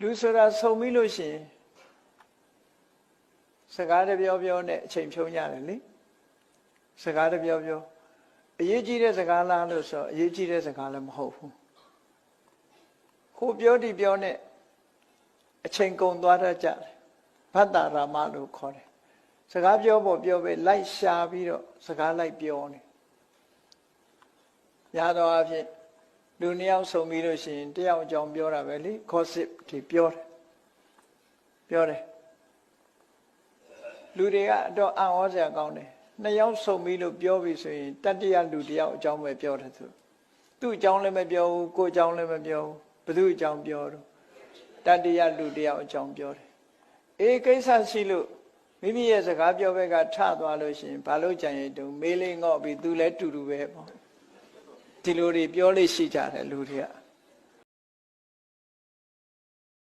လူဆိုတာဆုံပြီးလို့ရှိရင်စကားတပြောပြောနဲ့အချိန်ဖြုံးရတယ်လေစကားတပြောပြောအရေးကြီးတဲ့စကားလားလို့ဆိုအရေးကြီးတဲ့စကားလည်းမဟုတ်ဘူးဟိုပြောဒီပြောနဲ့အချိန်ကုန်သွားတတ်ကြတယ်ဘတ်တာရာမလို့ခေါ်တယ်စကားပြောဖို့ပြောပဲလိုက်ရှာပြီးတော့စကားလိုက်ပြောနေရတော့အဖြစ် လူနှစ်ယောက်ဆုံပြီးလို့ရှိရင်တယောက်အကြောင်းပြောတာပဲလေ gossip ဒီပြောတယ်ပြောတယ်လူတွေကအတော့အံ့ဩစရာကောင်းတယ်နှစ်ယောက်ဆုံပြီးလို့ပြောပြီဆိုရင်တတိယလူတစ်ယောက်အကြောင်းပဲပြောတယ်သူသူ့အကြောင်းလည်းမပြောဘူးကိုယ်အကြောင်းလည်းမပြောဘူးဘသူအကြောင်းပြောတော့တတိယလူတစ်ယောက်အကြောင်းပြောတယ်အေးကိစ္စရှိလို့မိမိရဲ့စကားပြောဘက်ကထသွားလို့ရှိရင်ဘာလို့ကြံရတုံမေးလေးငေါ့ပြီးသူလည်းတူတူပဲပေါ့ ဒီလိုတွေပြောလို့ရှိကြတယ်လူတွေက